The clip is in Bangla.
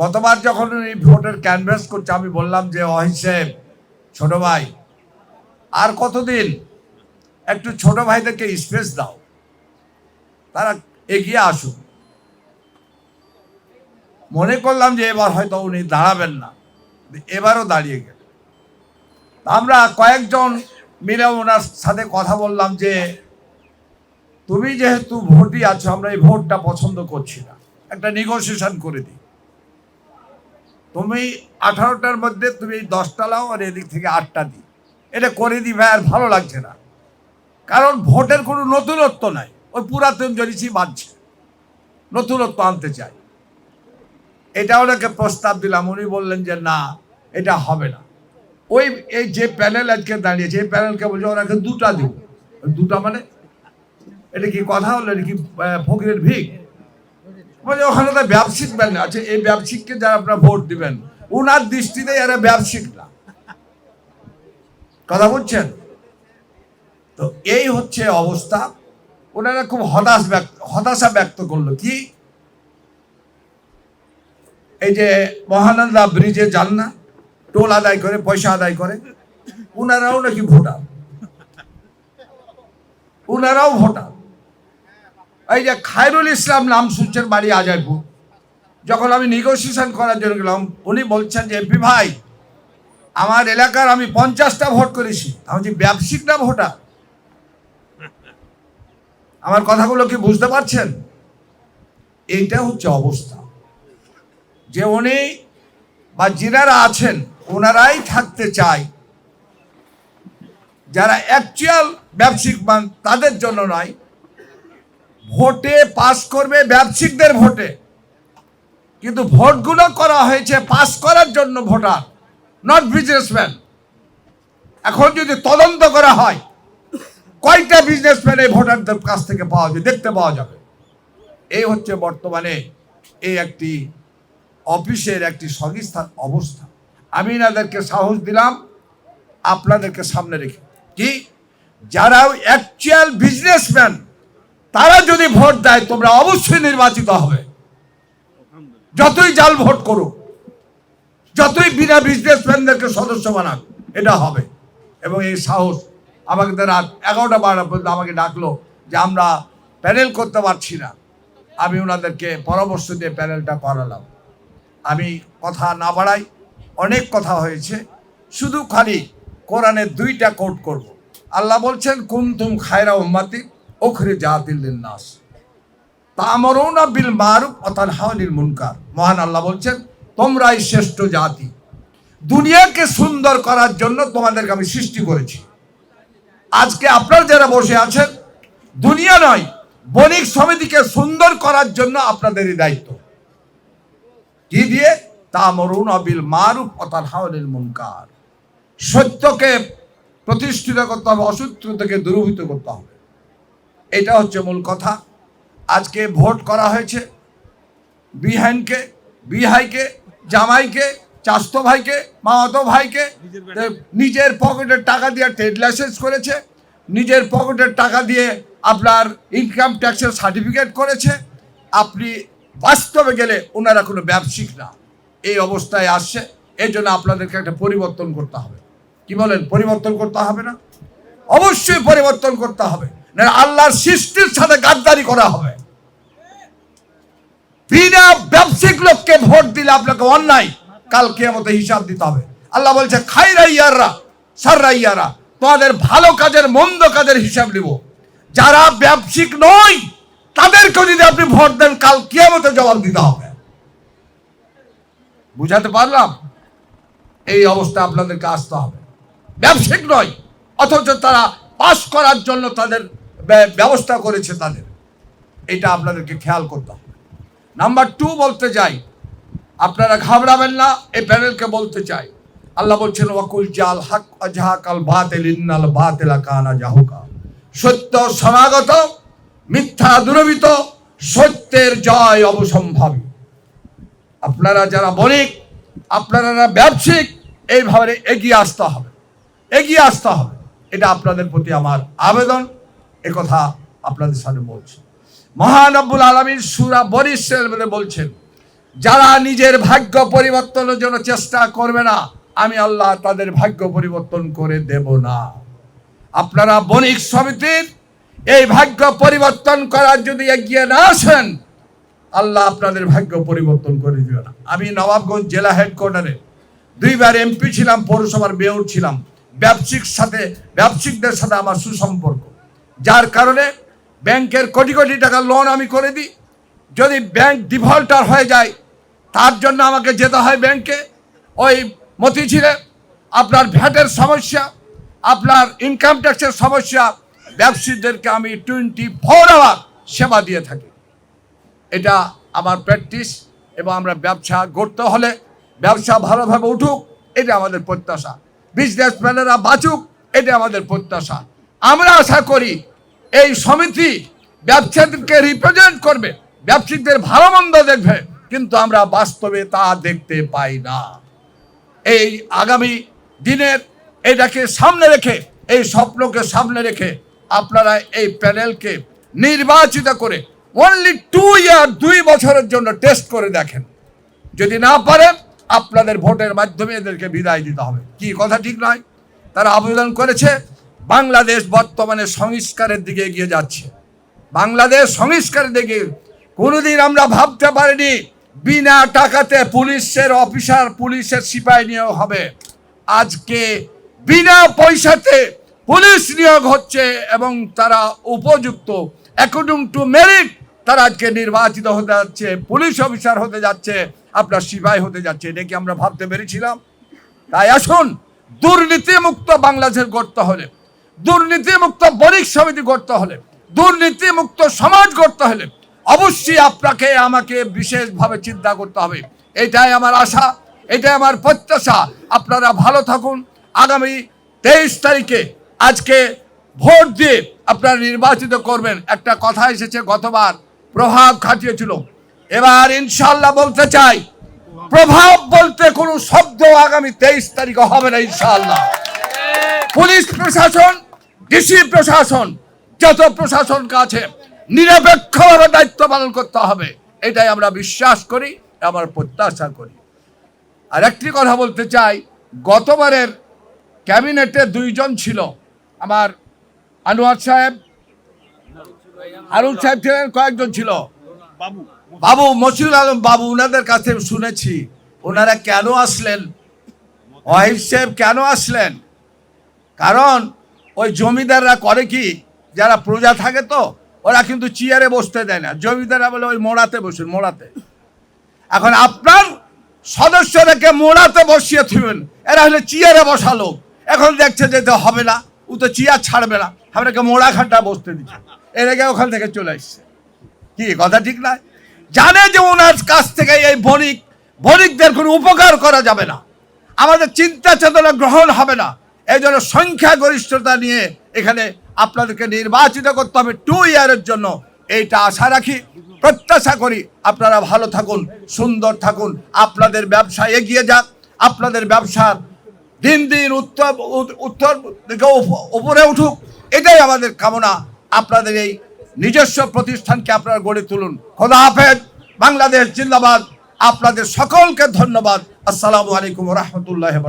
গতবার যখন এই ভোটের ক্যানভাস করছে, আমি বললাম যে অহিসেব ছোট ভাই, আর কতদিন? একটু ছোট ভাইদেরকে স্পেস দাও। তারা এগিয়ে আসুক। মনে করলাম যে, এবার হয়তো উনি দাঁড়াবেন না। এবারও দাঁড়িয়ে গেল। আমরা কয়েকজন মিলে ওনার সাথে কথা বললাম যে, তুমি যেহেতু ভোটই আছো, আমরা এই ভোটটা পছন্দ করছি না। একটা নেগোসিয়েশন করে দিই। তুমি আঠারোটার মধ্যে তুমি দশটা লাও আর এদিক থেকে আটটা দিই। এটা করে দিই ভাই, আর ভালো লাগছে না। কারণ ভোটের কোনো নতুনত্ব নাই। ওই পুরাতন জলিসই বাঁধছে নতুনত্ব আনতে চাই এটা ওনাকে প্রস্তাব দিলাম। উনি বললেন যে, না, এটা হবে না। ওই, এই যে প্যানেল আজকে দাঁড়িয়েছে, এই প্যানেলকে বলছে, ওনাকে দুটা দিব। দুটা মানে? এটা কি কথা হলো? এটা কি ফকিরের ভিক? বলছে ওখানে তো ব্যবসায়িক প্যানেল আছে এই ব্যবসায়িককে যারা আপনারা ভোট দিবেন, উনার দৃষ্টিতে এরা ব্যবসায়িক না। কথা বলছেন? তো এই হচ্ছে অবস্থা। ওনারা খুব হতাশ ব্যক্ত, হতাশা ব্যক্ত করল। কি? এই যে মহানন্দা ব্রিজে যান না, টোল আদায় করে, পয়সা আদায় করে, উনারাও নাকি ভোটার। উনারাও ভোটার। এই যে খায়রুল ইসলাম নাম শুনছেন বাড়ি আজয়পুর যখন আমি নেগোসিয়েশন করার জন্য গেলাম, উনি বলছেন যে, এমপি ভাই, আমার এলাকার আমি পঞ্চাশটা ভোট করেছি। আমি যে ব্যবসায়িক না ভোটার? আমার কথাগুলো কি বুঝতে পারছেন? এইটা হচ্ছে অবস্থা। যে উনি বা যিনারা আছেন, ওনারাই থাকতে চায়। যারা অ্যাকচুয়াল ব্যবসায়িক মান, তাদের জন্য নয় ভোটে পাস করবে ব্যবসায়িকদের ভোটে। কিন্তু ভোটগুলো করা হয়েছে পাস করার জন্য ভোটার নট বিজনেসম্যান এখন যদি তদন্ত করা হয়, কয়টা বিজনেসম্যান এই ভোটারদের কাছ থেকে পাওয়া যায়, দেখতে পাওয়া যাবে। এই হচ্ছে বর্তমানে এই একটি অফিসের একটি সংস্থার অবস্থা। আমি এনাদেরকে সাহস দিলাম, আপনাদেরকে সামনে রেখে। কি? যারা অ্যাকচুয়াল বিজনেসম্যান তারা যদি ভোট দেয়, তোমরা অবশ্যই নির্বাচিত হবে। যতই জাল ভোট করুক, যতই বিনা বিজনেসম্যানদেরকে সদস্য বানাক, এটা হবে। এবং এই সাহস আমাকে তো রাত এগারোটা বারোটা পর্যন্ত আমাকে ডাকলো যে, আমরা প্যানেল করতে পারছি না। আমি ওনাদেরকে পরামর্শ দিয়ে প্যানেলটা করালাম। আমি কথা না বাড়াই, অনেক কথা হয়েছে। শুধু খালি কোরআনের দুইটা কোট করব। আল্লাহ বলছেন, কুন্তুম খায়রা উম্মাতি ওখরে জাতিল নাস। তামরুনা বিল মারুফ অতান হাওয়ানিল মুনকার। মহান আল্লাহ বলছেন, তোমরাই শ্রেষ্ঠ জাতি। দুনিয়াকে সুন্দর করার জন্য তোমাদেরকে আমি সৃষ্টি করেছি। আজকে আপনারা যারা বসে আছেন, দুনিয়া নয়, বণিক সমিতিকে সুন্দর করার জন্য আপনাদেরই দায়িত্ব। কি দিয়ে? তামরুন অবিল মারুফ অতাল হাওয়ানিল মুনকার। সত্যকে প্রতিষ্ঠিত করতে হবে অসত্য থেকে দূরভূত করতে হবে। এটা হচ্ছে মূল কথা। আজকে ভোট করা হয়েছে বিহাইনকে বিহাইকে জামাইকে চাস্ত ভাইকে মামাতো ভাইকে। নিজের পকেটের টাকা দিয়ে ট্রেড লাইসেন্স করেছে নিজের পকেটের টাকা দিয়ে আপনার ইনকাম ট্যাক্সের সার্টিফিকেট করেছে। আপনি বাস্তবে গেলে ওনারা কোনো ব্যবসায়িক না। এই অবস্থায় আসছে। এই জন্য আপনাদেরকে একটা পরিবর্তন করতে হবে। কি বলেন? পরিবর্তন করতে হবে না? অবশ্যই পরিবর্তন করতে হবে। আল্লাহর সৃষ্টির সাথে গাদ্দারি করা হবে। বিনা ব্যবসায়িক লোককে ভোট দিলে আপনাকে অন্যায়, কাল কেমতে হিসাব দিতে হবে। আল্লাহ বলছে খাইরা ইয়াররা সাররা তোমাদের ভালো কাজের, মন্দ কাজের হিসাব নিব। যারা ব্যবসায়িক নয় তাদেরকে যদি আপনি ভোট দেন, কাল কেমতে জবাব দিতে হবে। বুঝাতে পারলাম? এই অবস্থা আপনাদেরকে আসতে হবে। ব্যবসায়িক নয়, অথচ তারা পাস করার জন্য তাদের ব্যবস্থা করেছে তাদের। এটা আপনাদেরকে খেয়াল করতে হবে। নাম্বার টু বলতে যাই আপনারা ঘাবড়াবেন না, এই প্যানেলকে বলতে চাই। আল্লাহ বলছেন, ওয়াকুল জাল হাক আজহাকাল বাতিল, ইন্নাল বাতিলা কানা জাহুকা। সত্য সমাগত, মিথ্যা দুরবিত সত্যের জয় অবসম্ভাবী। আপনারা যারা বণিক, আপনারা ব্যবসায়িক, এইভাবে এগিয়ে আসতে হবে। এগিয়ে আসতে হবে। এটা আপনাদের প্রতি আমার আবেদন। কথা আপনাদের সামনে বলছি। মহান আব্বুল আলমীর সুরা বরিশের মধ্যে বলছেন, যারা নিজের ভাগ্য পরিবর্তনের জন্য চেষ্টা করবে না, আমি আল্লাহ তাদের ভাগ্য পরিবর্তন করে দেব না। আপনারা বণিক সমিতির এই ভাগ্য পরিবর্তন করার যদি এগিয়ে না আসেন, আল্লাহ আপনাদের ভাগ্য পরিবর্তন করে দিবে না। আমি নবাবগঞ্জ জেলা হেডকোয়ার্টারে দুইবার এমপি ছিলাম, পৌরসভার মেয়র ছিলাম। ব্যবসায়িক সাথে ব্যবসায়িকদের সাথে আমার সুসম্পর্ক। যার কারণে ব্যাংকের কোটি কোটি টাকা লোন আমি করে দিই। যদি ব্যাংক ডিফল্টার হয়ে যায়, তার জন্য আমাকে যেতে হয় ব্যাংকে। ওই মতিঝিলে আপনার ভ্যাটের সমস্যা, আপনার ইনকাম ট্যাক্সের সমস্যা, ব্যবসায়ীদেরকে আমি টোয়েন্টি ফোর আওয়ার সেবা দিয়ে থাকি। এটা আমার প্র্যাকটিস এবং আমরা ব্যবসা গড়তে হলে ব্যবসা ভালোভাবে উঠুক এটা আমাদের প্রত্যাশা। বিজনেসম্যানেরা বাঁচুক এটা আমাদের প্রত্যাশা। আমরা আশা করি এই সমিতি ব্যবসায়ীদেরকে রিপ্রেজেন্ট করবে ব্যবসায়িকদের ভালো মন্দ দেখবে, কিন্তু আমরা বাস্তবে তা দেখতে পাই না। এই আগামী দিনের এটাকে সামনে রেখে, এই স্বপ্নকে সামনে রেখে আপনারা এই প্যানেলকে নির্বাচিত করে অনলি টু ইয়ার দুই বছরের জন্য টেস্ট করে দেখেন। যদি না পারেন আপনাদের ভোটের মাধ্যমে এদেরকে বিদায় দিতে হবে। কি কথা ঠিক নয়? তারা আবেদন করেছে বাংলাদেশ বর্তমানে সংস্কারের দিকে এগিয়ে যাচ্ছে। বাংলাদেশ সংস্কারের দিকে কোনোদিন আমরা ভাবতে পারিনি, বিনা টাকাতে পুলিশের অফিসার, পুলিশের সিপাহী নিয়োগ হবে। আজকে বিনা পয়সাতে পুলিশ নিয়োগ হচ্ছে এবং তারা উপযুক্ত। অ্যাকর্ডিং টু মেরিট তারা আজকে নির্বাচিত হতে যাচ্ছে, পুলিশ অফিসার হতে যাচ্ছে, আপনার সিপাহী হতে যাচ্ছে, এটা কি আমরা ভাবতে পেরেছিলাম? তাই আসুন, দুর্নীতিমুক্ত বাংলাদেশের বাংলাদেশ গড়তে হলে দুর্নীতি মুক্ত বণিক সমিতি গড়তে হলে, দুর্নীতিমুক্ত সমাজ গড়তে হলে অবশ্যই আপনাকে, আমাকে বিশেষভাবে চিন্তা করতে হবে। এটাই আমার আশা, এটাই আমার প্রত্যাশা। আপনারা ভালো থাকুন। আগামী তেইশ তারিখে আজকে ভোট দিয়ে আপনারা নির্বাচিত করবেন। একটা কথা এসেছে, গতবার প্রভাব খাটিয়েছিল। এবার ইনশাল্লাহ বলতে চাই, প্রভাব বলতে কোনো শব্দ আগামী তেইশ তারিখে হবে না ইনশাআল্লাহ। পুলিশ প্রশাসন ডিসি প্রশাসন যত প্রশাসন কাছে নিরপেক্ষভাবে দায়িত্ব পালন করতে হবে। এটাই আমরা বিশ্বাস করি আমার প্রত্যাশা করি। আর একটি কথা বলতে চাই গতবারের ক্যাবিনেটে দুইজন ছিল। আমার আনোয়ার সাহেব হারুন সাহেব ছিলেন কয়েকজন ছিল। বাবু মসিউল আলম বাবু ওনাদের কাছে শুনেছি। ওনারা কেন আসলেন? ওয়াহিদ সাহেব কেন আসলেন? কারণ ওই জমিদাররা করে কি? যারা প্রজা থাকে তো, ওরা কিন্তু চেয়ারে বসতে দেয় না। জমিদাররা বলে ওই মোড়াতে বসুন, মোড়াতে। এখন আপনার সদস্যদেরকে মোড়াতে বসিয়ে থুবেন এরা হলে চেয়ারে বসা লোক। এখন দেখছে যে তো হবে না, ও তো চেয়ার ছাড়বে না। আপনাকে মোড়া খানটা বসতে দিচ্ছে। এরাকে ওখান থেকে চলে এসছে কি, কথা ঠিক নয় জানে যে ওনার কাছ থেকে এই বণিক, বণিকদের কোনো উপকার করা যাবে না। আমাদের চিন্তা চেতনা গ্রহণ হবে না। এই জন্য সংখ্যাগরিষ্ঠতা নিয়ে এখানে আপনাদেরকে নির্বাচিত করতে হবে টু ইয়ারের জন্য। এইটা আশা রাখি, প্রত্যাশা করি আপনারা ভালো থাকুন, সুন্দর থাকুন, আপনাদের ব্যবসা এগিয়ে যাক, আপনাদের ব্যবসার দিন দিন উত্তর উত্তর দিকে উপ- উপরে উঠুক, এটাই আমাদের কামনা। আপনাদের এই নিজস্ব প্রতিষ্ঠানকে আপনারা গড়ে তুলুন। খোদা হাফেজ, বাংলাদেশ জিন্দাবাদ। আপনাদের সকলকে ধন্যবাদ। আসসালামু আলাইকুম রহমতুল্লাহ